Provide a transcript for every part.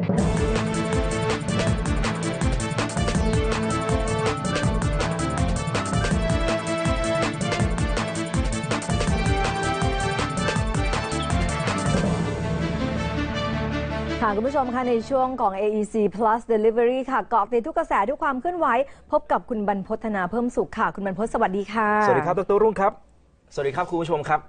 ค่ะคุณผู้ชมคะในช่วงของ AEC Plus Delivery ค่ะเกาะติดทุกกระแสทุกความเคลื่อนไหว พบกับคุณบรรพฒนาเพิ่มสุขค่ะ คุณบรรพศสวัสดีค่ะ สวัสดีครับดรรุ่งครับ สวัสดีครับคุณผู้ชมครับ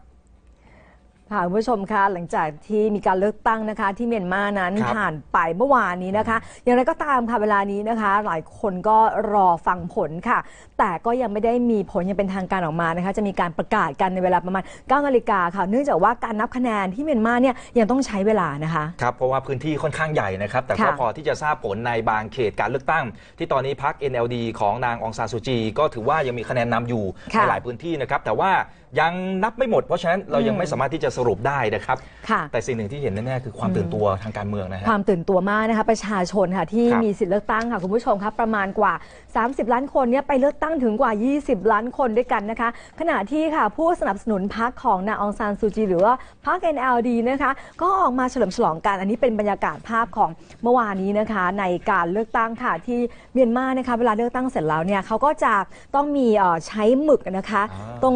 ค่ะคุณผู้ชมคะหลังจากที่มีการเลือกตั้งนะคะ ที่เมียนมานั้นครับผ่านไปเมื่อวานนี้นะคะ อย่างไรก็ตามค่ะเวลานี้นะคะ หลายคนก็รอฟังผลค่ะ แต่ก็ยังไม่ได้มีผลยังเป็นทางการออกมานะคะ จะมีการประกาศกันในเวลาประมาณ9นาฬิกาค่ะ เนื่องจากว่าการนับคะแนนที่เมียนมาเนี่ยยังต้องใช้เวลานะคะ ครับเพราะว่าพื้นที่ค่อนข้างใหญ่นะครับ แต่ก็ค่ะพอที่จะทราบผลในบางเขตการเลือกตั้ง ที่ตอนนี้พรรค NLD ของนางองซานซูจี ก็ถือว่ายังมีคะแนนนำอยู่ค่ะในหลายพื้นที่นะครับ แต่ว่า ยังนับไม่หมด เพราะฉะนั้นเรายังอืมไม่สามารถที่จะสรุปได้นะครับ ค่ะแต่สิ่งหนึ่งที่เห็นแน่ๆคือความตื่นตัวทางการเมืองนะฮะ ความตื่นตัวมากนะคะประชาชนค่ะที่ครับมีสิทธิ์เลือกตั้งค่ะคุณผู้ชมครับประมาณกว่า 30 ล้านคนเนี่ยไปเลือกตั้งถึงกว่า 20 ล้านคนด้วยกันนะคะ ขณะที่ค่ะผู้สนับสนุนพรรคของนางองซานซูจีหรือว่าพรรค NLD นะคะก็ออกมาเฉลิมฉลองกัน อันนี้เป็นบรรยากาศภาพของเมื่อวานนี้นะคะ ในการเลือกตั้งค่ะที่เมียนมานะคะเวลาเลือกตั้งเสร็จแล้วเนี่ยเขาก็จะต้องมีเอ่อใช้หมึกนะคะ อ่า ตรง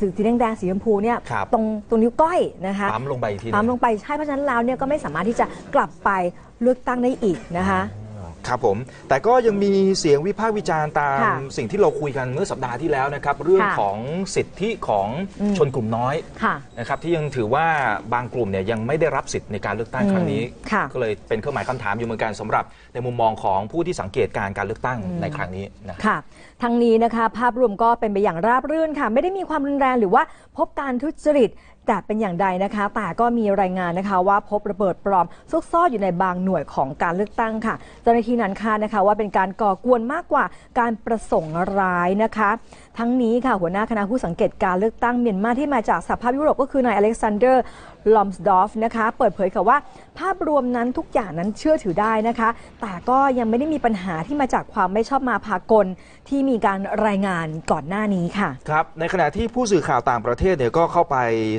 สีสีสีแดงๆสีชมพูเนี่ยครับ ตรงตรงนิ้วก้อยนะคะ ปั๊มลงไปอีกทีหนึ่งปั๊มลงไปใช่เพราะฉะนั้นแล้วเนี่ยก็ไม่สามารถที่จะกลับไปเลือกตั้งได้อีกนะคะ ครับผม แต่ก็ยังมีเสียงวิพากษ์วิจารณ์ตามค่ะสิ่งที่เราคุยกันเมื่อสัปดาห์ที่แล้วนะครับ เรื่องค่ะ ของสิทธิของอืมชนกลุ่มน้อย ค่ะ นะครับที่ยังถือว่าบางกลุ่มเนี่ยยังไม่ได้รับสิทธิ์ในการเลือกตั้งอืมครั้งนี้ค่ะ ก็เลยเป็นเครื่องหมายคำถามอยู่เหมือนกันสำหรับในมุมมองของผู้ที่สังเกตการการเลือกตั้งในครั้งนี้นะ ค่ะ ทั้งนี้นะคะ ภาพรวมก็เป็นไปอย่างราบรื่นค่ะ ไม่ได้มีความรุนแรงหรือว่าพบการทุจริต แต่เป็นอย่างใดนะคะ แต่ก็มีรายงานนะคะว่าพบระเบิดปลอมซุกซ่อนอยู่ในบางหน่วยของการเลือกตั้งค่ะ เจ้าหน้าที่นั้นคาดนะคะว่าเป็นการก่อกวนมากกว่าการประสงค์ร้ายนะคะ ทั้งนี้ค่ะหัวหน้าคณะผู้สังเกตการเลือกตั้งเมียนมาที่มาจากสหภาพยุโรปก็คือนายอเล็กซานเดอร์ลอมสดอฟนะคะ เปิดเผยค่ะว่า ภาพรวมนั้นทุกอย่างนั้นเชื่อถือได้นะคะ แต่ก็ยังไม่ได้มีปัญหาที่มาจากความไม่ชอบมาพากลที่มีการรายงานก่อนหน้านี้ค่ะครับในขณะที่ผู้สื่อข่าวต่างประเทศเนี่ยก็เข้าไป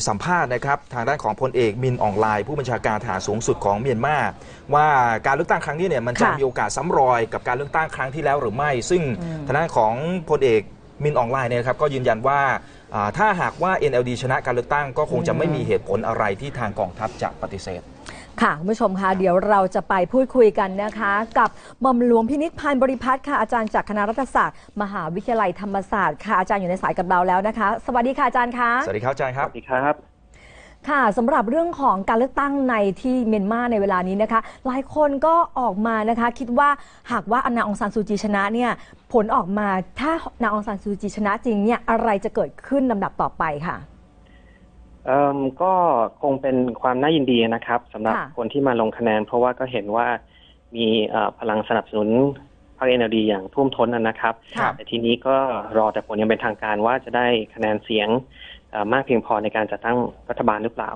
สัมภาษณ์นะครับทางด้านของพลเอกมินอองไลน์ผู้บัญชาการทหารสูงสุดของเมียนมาว่าการเลือกตั้งครั้งนี้เนี่ยมันจะค่ะมีโอกาสซ้ำรอยกับการเลือกตั้งครั้งที่แล้วหรือไม่ ซึ่งอืมทางด้านของพลเอก มินอองไลน์เนี่ยนะครับก็ยืนยันว่าอ่าถ้าหากว่า NLD ชนะการเลือกตั้ง ก็คงจะไม่มีเหตุผลอะไรที่ทางกองทัพจะปฏิเสธ ค่ะคุณผู้ชมคะเดี๋ยวเราจะไปพูดคุยกันนะคะ กับหม่อมหลวงพินิษพันธ์บริพัตรค่ะอาจารย์จากคณะรัฐศาสตร์ มหาวิทยาลัยธรรมศาสตร์ค่ะอาจารย์อยู่ในสายกับเราแล้วนะคะ สวัสดีค่ะอาจารย์คะ สวัสดีครับอาจารย์คสรับวัสดีครับ ค่ะสำหรับเรื่องของการเลือกตั้งในที่เมียนมาในเวลานี้นะคะ หลายคนก็ออกมานะคะ คิดว่าหากว่าอนาองซานซูจีชนะเนี่ยผลออกมาถ้านาองซานซูจีชนะจริงเนี่ยอะไรจะเกิดขึ้นลำดับต่อไปค่ะเอ่มก็คงเป็นความน่ายินดีนะครับสำหรับคนที่มาลงคะแนน เพราะว่าก็เห็นว่ามีพลังสนับสนุนพรรคเอ็นดีอย่างท่วมท้นนะครับแต่ทีนี้ก็รอแต่ผลยังเป็นทางการว่าจะได้คะแนนเสียง มากเพียงพอในการจัดตั้งรัฐบาลหรือเปล่า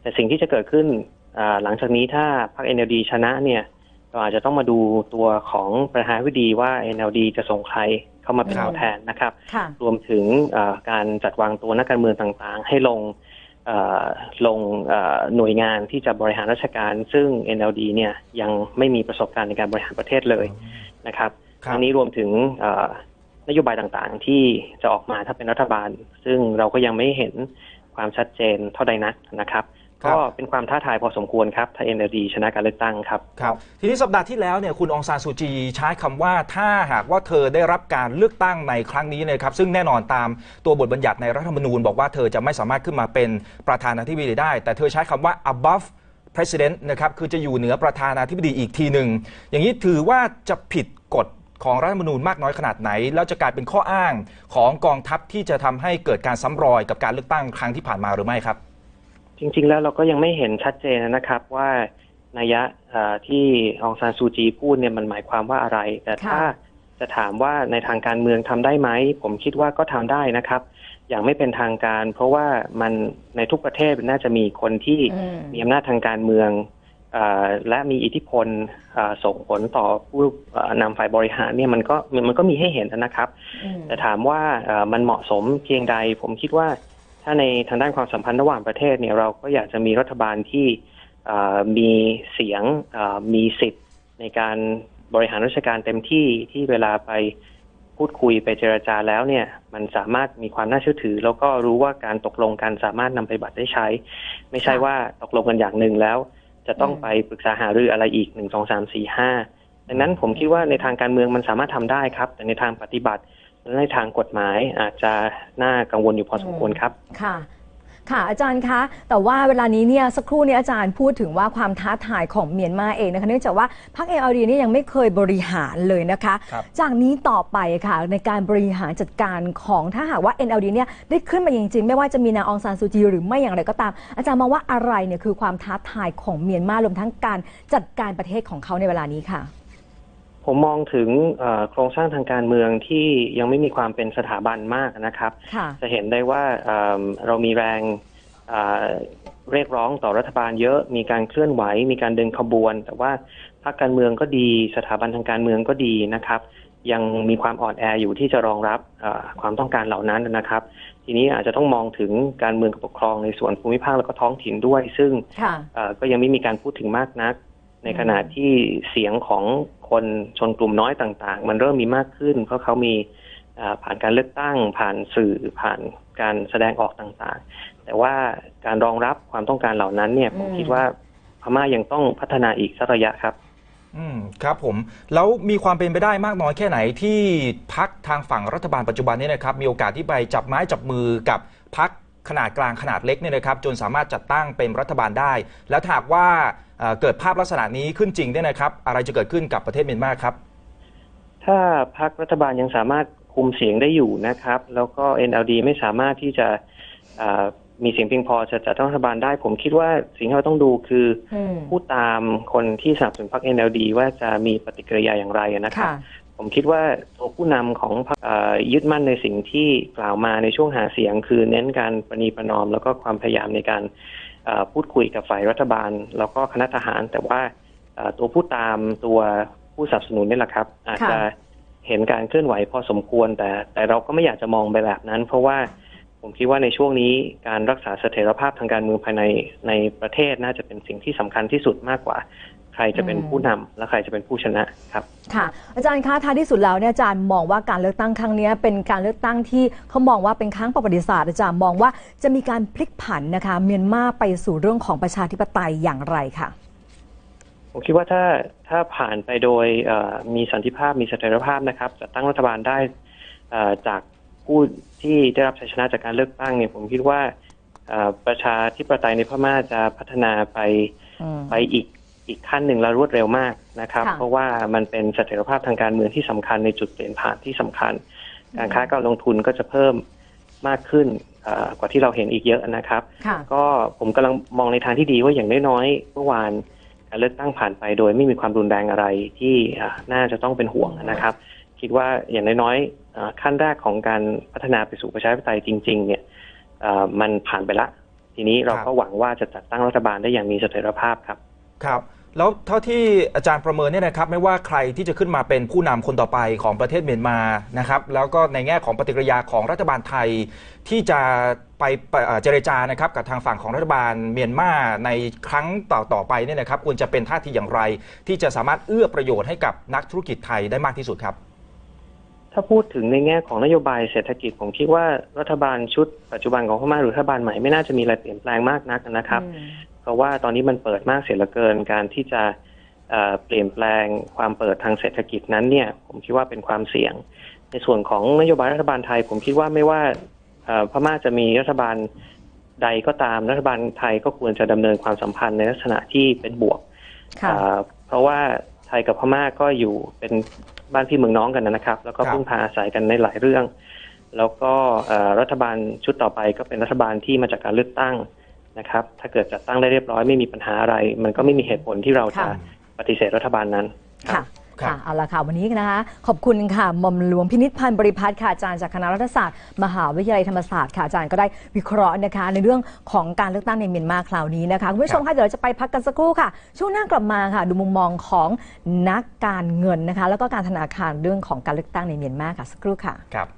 แต่สิ่งที่จะเกิดขึ้นเอ่อหลังจากนี้ถ้าพรรคเอ็นดีชนะเนี่ยเราอาจจะต้องมาดูตัวของประธานาธิบดีว่า NLD จะส่งใครเข้ามาเป็นครับตัวแทนนะครับค่ะรวมถึงเอ่อการจัดวางตัวนักการเมืองต่างๆ ให้ลงเอ่อลงเอ่อหน่วยงานที่จะบริหารราชการ ซึ่ง NLD เนี่ยยังไม่มีประสบการณ์ในการบริหารประเทศเลยนะครับครับทั้งนี้รวมถึงเอ่อ นโยบายต่างๆ ที่จะออกมาถ้าเป็นรัฐบาล ซึ่งเราก็ยังไม่เห็นความชัดเจนเท่าใดนักนะครับครับ ก็เป็นความท้าทายพอสมควรครับถ้า NLD ชนะการเลือกตั้งครับครับ ทีนี้สัปดาห์ที่แล้วเนี่ยคุณองซานซูจีใช้คำว่าถ้าหากว่าเธอได้รับการเลือกตั้งในครั้งนี้นะครับ ซึ่งแน่นอนตามตัวบทบัญญัติในรัฐธรรมนูญ บอกว่าเธอจะไม่สามารถขึ้นมาเป็นประธานาธิบดีได้ แต่เธอใช้คำว่า above president นะครับคือจะอยู่เหนือประธานาธิบดีอีกทีหนึ่งอย่างนี้ถือว่าจะผิดกฎ ของรัฐธรรมนูญมากน้อยขนาดไหน แล้วจะกลายเป็นข้ออ้างของกองทัพที่จะทำให้เกิดการซ้ำรอยกับการเลือกตั้งครั้งที่ผ่านมาหรือไม่ครับ จริง ๆ แล้วเราก็ยังไม่เห็นชัดเจนนะครับว่านัยยะเอ่อที่องซานซูจีพูดเนี่ยมันหมายความว่าอะไร แต่ถ้าค่ะจะถามว่าในทางการเมืองทำได้ไหม ผมคิดว่าก็ทำได้นะครับ อย่างไม่เป็นทางการ เพราะว่ามันในทุกประเทศน่าจะมีคนที่อืมมีอำนาจทางการเมืองเออ และมีอิทธิพลเอ่อส่งผลต่อผู้เอ่อนำฝ่ายบริหารเนี่ยมันก็มันก็มีให้เห็นนะครับอืมแต่ถามว่าเอ่อมันเหมาะสมเพียงใด ผมคิดว่าถ้าในทางด้านความสัมพันธ์ระหว่างประเทศเนี่ยเราก็อยากจะมีรัฐบาลที่เเอ่อมีเสียงเอ่อมีสิทธิ์ในการบริหารราชการเต็มที่ที่เวลาไปพูดคุยไปเจรจาแล้วเนี่ย มันสามารถมีความน่าเชื่อถือ แล้วก็รู้ว่าการตกลงกันสามารถนำไปบัตรได้ใช้ ไม่ใช่ค่ะว่าตกลงกันอย่างหนึ่งแล้ว จะต้องอืมไปปรึกษาหารืออะไรอีกหนึ่งสองสามสี่ห้าดังนั้นผมคิดว่าในทางการเมืองมันสามารถทำได้ครับ แต่ในทางปฏิบัติและในทางกฎหมายอาจจะน่ากังวลอยู่พอสมควรครับ ค่ะ ค่ะอาจารย์คะ แต่ว่าเวลานี้เนี่ยสักครู่นี้อาจารย์พูดถึงว่าความท้าทายของเมียนมาเองนะคะเนื่องจากว่าพรรคเอลดีนี่ยยังไม่เคยบริหารเลยนะคะครับจากนี้ต่อไปค่ะในการบริหารจัดการของถ้าหากว่า NLD เนี่ยได้ขึ้นมาจริงๆ ไม่ว่าจะมีนางองซานซูจีหรือไม่อย่างไรก็ตาม อาจารย์มองว่าอะไรเนี่ยคือความท้าทายของเมียนมารวมทั้งการจัดการประเทศของเขาในเวลานี้ค่ะ ผมมองถึงเอ่อโครงสร้างทางการเมืองที่ยังไม่มีความเป็นสถาบันมากนะครับค่ะจะเห็นได้ว่าเอิ่มเรามีแรงเอ่อเรียกร้องต่อรัฐบาลเยอะ มีการเคลื่อนไหว มีการเดินขบวน แต่ว่าพรรคการเมืองก็ดี สถาบันทางการเมืองก็ดีนะครับ ยังมีความอ่อนแออยู่ที่จะรองรับเอ่อความต้องการเหล่านั้นนะครับ ทีนี้อาจจะต้องมองถึงการเมืองกับปกครองในส่วนภูมิภาคแล้วก็ท้องถิ่นด้วย ซึ่งค่ะเอ่อก็ยังไม่มีการพูดถึงมากนัก ในขณะที่เสียงของคนชนกลุ่มน้อยต่างๆ มันเริ่มมีมากขึ้น เพราะเขามีเอ่อผ่านการเลือกตั้ง ผ่านสื่อผ่านการแสดงออกต่างๆ แต่ว่าการรองรับความต้องการเหล่านั้นเนี่ยผมอืมคิดว่าพม่ายังต้องพัฒนาอีกสักระยะครับ อืมครับผม แล้วมีความเป็นไปได้มากน้อยแค่ไหนที่พักทางฝั่งรัฐบาลปัจจุบันนี้นะครับ มีโอกาสที่ไปจับไม้จับมือกับพักขนาดกลางขนาดเล็กเนี่ยนะครับ จนสามารถจัดตั้งเป็นรัฐบาลได้ แล้วถ้าหากว่า เอ่อเกิดภาพลักษณะนี้ขึ้นจริงเนี่ยนะครับ อะไรจะเกิดขึ้นกับประเทศเมียนมาครับ ถ้าพรรครัฐบาลยังสามารถคุมเสียงได้อยู่นะครับ แล้วก็ NLD ไม่สามารถที่จะเอ่อมีเสียงเพียงพอจะจัดตั้งรัฐบาลได้ ผมคิดว่าสิ่งที่เราต้องดูคืออืมพูดตามคนที่สนับสนุนพรรค NLD ว่าจะมีปฏิกิริยาอย่างไรนะครับค่ะผมคิดว่าตัวผู้นำของพรรคเอ่อยึดมั่นในสิ่งที่กล่าวมาในช่วงหาเสียง คือเน้นการประนีประนอม แล้วก็ความพยายามในการเอ่อ พูดคุยกับฝ่ายรัฐบาล แล้วก็คณะทหาร แต่ว่าตัวผู้ตามตัวผู้สนับสนุนนี่แหละครับ อาจจะเห็นการเคลื่อนไหวพอสมควร แต่แต่เราก็ไม่อยากจะมองไปแบบนั้น เพราะว่าผมคิดว่าในช่วงนี้การรักษาเสถียรภาพทางการเมืองภายในในประเทศน่าจะเป็นสิ่งที่สำคัญที่สุดมากกว่า ใครจะเป็นอืมผู้นำและใครจะเป็นผู้ชนะครับค่ะ อาจารย์คะท้ายที่สุดแล้วเนี่ยอาจารย์มองว่าการเลือกตั้งครั้งนี้เป็นการเลือกตั้งที่เขามองว่าเป็นครั้งประวัติศาสตร์อาจารย์มองว่าจะมีการพลิกผันนะคะ เมียนมาไปสู่เรื่องของประชาธิปไตยอย่างไรค่ะผมคิดว่าถ้าถ้าผ่านไปโดยเอ่อมีสันติภาพมีเสถียรภาพนะครับจะตั้งรัฐบาลได้เอ่อจากผู้ที่ได้รับชัยชนะจากการเลือกตั้งเนี่ยผมคิดว่าเอ่อประชาธิปไตยในพม่าจะพัฒนาไปอืมไปอีก อีกขั้นหนึ่งและรวดเร็วมากนะครับค่ะเพราะว่ามันเป็นเสถียรภาพทางการเมืองที่สำคัญในจุดเปลี่ยนผ่านที่สำคัญ การค้าการลงทุนก็จะเพิ่มมากขึ้นเอ่อกว่าที่เราเห็นอีกเยอะนะครับค่ะก็ผมกำลังมองในทางที่ดีว่าอย่างน้อยๆเมื่อวานการเลือกตั้งผ่านไปโดยไม่มีความรุนแรงอะไรที่อ่าน่าจะต้องเป็นห่วงนะครับ คิดว่าอย่างน้อยๆอ่าขั้นแรกของการพัฒนาไปสู่ประชาธิปไตยจริง ๆ เนี่ยอ่ามันผ่านไปละ ทีนี้เราครับก็หวังว่าจะจัดตั้งรัฐบาลได้อย่างมีเสถียรภาพครับ ครับ แล้วเท่าที่อาจารย์ประเมินเนี่ยนะครับไม่ว่าใครที่จะขึ้นมาเป็นผู้นำคนต่อไปของประเทศเมียนมานะครับแล้วก็ในแง่ของปฏิกิริยาของรัฐบาลไทย ที่จะไปไปเอ่อเจรจานะครับกับทางฝั่งของรัฐบาลเมียนมาในครั้งต่อต่อไปเนี่ยนะครับควรจะเป็นท่าทีอย่างไร ที่จะสามารถเอื้อประโยชน์ให้กับนักธุรกิจไทยได้มากที่สุดครับ ถ้าพูดถึงในแง่ของนโยบายเศรษฐกิจผมคิดว่ารัฐบาลชุดปัจจุบันของพม่าหรือรัฐบาลใหม่ไม่น่าจะมีอะไรเปลี่ยนแปลงมากนักนะครับอืมเพ ราะว่าตอนนี้มันเปิดมากเสียเหลือเกินการที่จะเอ่อเปลี่ยนแปลงความเปิดทางเศรษฐกิจนั้นเนี่ย ผมคิดว่าเป็นความเสี่ยง ในส่วนของนโยบายรัฐบาลไทย ผมคิดว่าไม่ว่าเอ่อพม่าจะมีรัฐบาลใดก็ตามรัฐบาลไทยก็ควรจะดำเนินความสัมพันธ์ในลักษณะที่เป็นบวกค่ะเอ่อเพราะว่าไทยกับพม่าก็อยู่เป็นบ้านพี่เมืองน้องกันนะครับ แล้วก็ครับพึ่งพาอาศัยกันในหลายเรื่อง แล้วก็เอ่อรัฐบาลชุดต่อไปก็เป็นรัฐบาลที่มาจากการเลือกตั้ง นะครับ ถ้าเกิดจัดตั้งได้เรียบร้อยไม่มีปัญหาอะไร มันก็ไม่มีเหตุผลที่เราจะค่ะ ปฏิเสธรัฐบาลนั้นค่ะครับ ค่ะเอาละค่ะวันนี้นะคะ ขอบคุณค่ะหม่อมหลวงพินิจพันธ์บริพัตรค่ะอาจารย์จากคณะรัฐศาสตร์ มหาวิทยาลัยธรรมศาสตร์ค่ะอาจารย์ก็ได้วิเคราะห์นะคะ ในเรื่องของการเลือกตั้งในเมียนมาคราวนี้นะคะคุณผู้ชมคะเดี๋ยวเราจะไปพักกันสักครู่ค่ะ ช่วงหน้ากลับมาค่ะ ดูมุมมองของนักการเงินนะคะ แล้วก็การธนาคารเรื่องของการเลือกตั้งในเมียนมาค่ะสักครู่ค่ะ ครับ